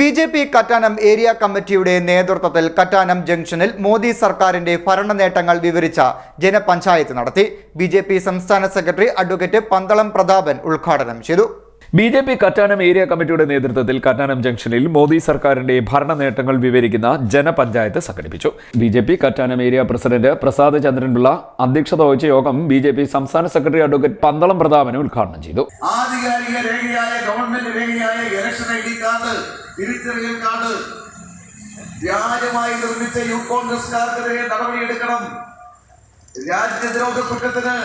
B J P Kattanam area കമ്മിറ്റിയുടെ നേതൃത്വത്തിൽ കറ്റാനം ജംഗ്ഷനിൽ മോദി സർക്കാരിന്റെ ഭരണ നേട്ടങ്ങൾ വിവരിച്ച ജനപഞ്ചായത്ത് നടത്തി. ബി സംസ്ഥാന സെക്രട്ടറി അഡ്വക്കേറ്റ് പന്തളം പ്രതാപൻ ഉദ്ഘാടനം ചെയ്തു. B J P Kattanam area കമ്മിറ്റിയുടെ നേതൃത്വത്തിൽ കറ്റാനം ജംഗ്ഷനിൽ മോദി സർക്കാരിന്റെ ഭരണ നേട്ടങ്ങൾ വിവരിക്കുന്ന ജനപഞ്ചായത്ത് സംഘടിപ്പിച്ചു. B J P Kattanam area president Prasad Chandranpillai അധ്യക്ഷത വഹിച്ച യോഗം ബി ജെ പി സംസ്ഥാന സെക്രട്ടറി അഡ്വക്കേറ്റ് പന്തളം പ്രതാപനെ ഉദ്ഘാടനം ചെയ്തു. ആധികാരിക രേഖയായ ഗവൺമെന്റ് രേഖയായ ഇലക്ഷൻ കാർഡ് തിരിച്ചറിയൽ കാർഡ് വ്യാജമായി നിർമ്മിച്ച രാജ്യദ്രോഹ കുറ്റത്തിന്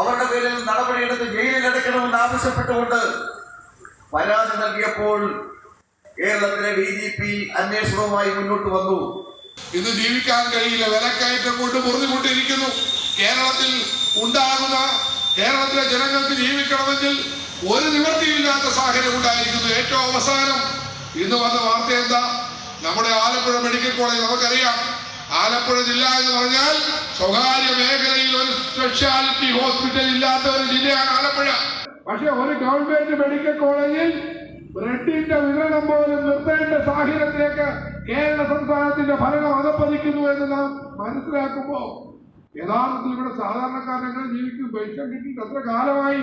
അവരുടെ പേരിൽ നടപടിയെടുത്ത് ജയിലിലടയ്ക്കണമെന്ന് ആവശ്യപ്പെട്ടുകൊണ്ട് പരാതി നൽകിയപ്പോൾ കേരളത്തിലെ ഡി ജി പി അന്വേഷണവുമായി മുന്നോട്ട് വന്നു. ഇത് ജീവിക്കാൻ കഴിയില്ല. വിലക്കയറ്റം കൊണ്ട് മുറിഞ്ഞുകൊണ്ടിരിക്കുന്നു കേരളത്തിൽ ഉണ്ടാകുന്ന കേരളത്തിലെ ജനങ്ങൾക്ക് ജീവിക്കണമെങ്കിൽ ഒരു നിവൃത്തിയില്ലാത്ത സാഹചര്യം ഉണ്ടായിരിക്കുന്നു. ഏറ്റവും അവസാനം ഇന്ന് വന്ന വാർത്ത എന്താ? നമ്മുടെ ആലപ്പുഴ മെഡിക്കൽ കോളേജ് നമുക്കറിയാം. ആലപ്പുഴ ജില്ല എന്ന് പറഞ്ഞാൽ സ്വകാര്യ മേഖലയിൽ സ്പെഷ്യാലിറ്റി ഹോസ്പിറ്റൽ ഇല്ലാത്ത ഒരു ജില്ലയാണ് ആലപ്പുഴ. പക്ഷെ ഒരു ഗവൺമെന്റ് മെഡിക്കൽ കോളേജിൽ ബ്രെഡിന്റെ വിതരണം പോലും നിർത്തേണ്ട സാഹചര്യത്തിലേക്ക് കേരള സംസ്ഥാനത്തിന്റെ ഭരണം അകപ്പതിക്കുന്നു എന്ന് നാം മനസ്സിലാക്കുമ്പോ യഥാർത്ഥത്തിൽ ഇവിടെ സാധാരണക്കാരെങ്ങനെ ജീവിക്കും? പൈസ കിട്ടിയിട്ട് അത്ര കാലമായി.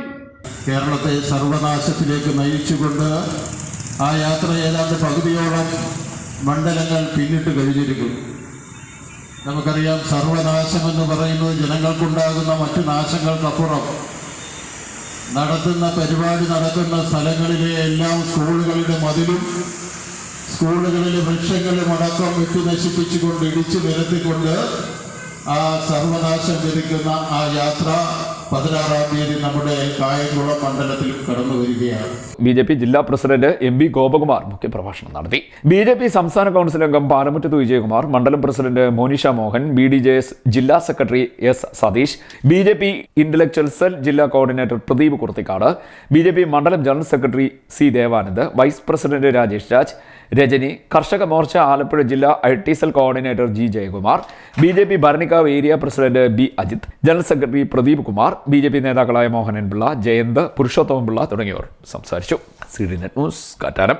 കേരളത്തെ സർവനാശത്തിലേക്ക് നയിച്ചുകൊണ്ട് ആ യാത്ര ഏതാണ്ട് പകുതിയോളം മണ്ഡലങ്ങൾ പിന്നിട്ട് കഴിഞ്ഞിരിക്കുന്നു. നമുക്കറിയാം സർവനാശം എന്ന് പറയുന്നത് ജനങ്ങൾക്കുണ്ടാകുന്ന മറ്റു നാശങ്ങൾക്കപ്പുറം. നടത്തുന്ന പരിപാടി നടക്കുന്ന സ്ഥലങ്ങളിലെ എല്ലാം സ്കൂളുകളുടെ മതിലും സ്കൂളുകളിലെ വൃക്ഷങ്ങളും അടക്കം വെട്ടി നശിപ്പിച്ചുകൊണ്ട് ഇടിച്ചു നിരത്തിക്കൊണ്ട് ആ സർവനാശം വിധിക്കുന്ന ആ യാത്ര പതിനാറാം തീയതി നമ്മുടെ കായംകുളം മണ്ഡലത്തിൽ കടന്നു വരികയാണ്. ബി ജെ പി ജില്ലാ പ്രസിഡന്റ് എം വി ഗോപകുമാർ മുഖ്യപ്രഭാഷണം നടത്തി. ബി ജെ പി സംസ്ഥാന കൗൺസിൽ അംഗം പാലമുറ്റത്ത് വിജയകുമാർ മണ്ഡലം president Monisha Mohan B D J S ജില്ലാ secretary S Satheesh B J P intellectual cell ജില്ലാ coordinator Pradeep Kurthikad B J P മണ്ഡലം general secretary C Devanand vice president Rajesh Raj Rajani Karshaka Morcha Alappuzha ജില്ലാ I T cell coordinator G Jayakumar B J P Bharanikkavu area president B Ajith general secretary Pradeep Kumar B J P നേതാക്കളായ മോഹനൻ പിള്ള ജയന്ത് പുരുഷോത്തമൻ പിള്ള തുടങ്ങിയവർ സംസാരിച്ചു. C D net news Kattanam.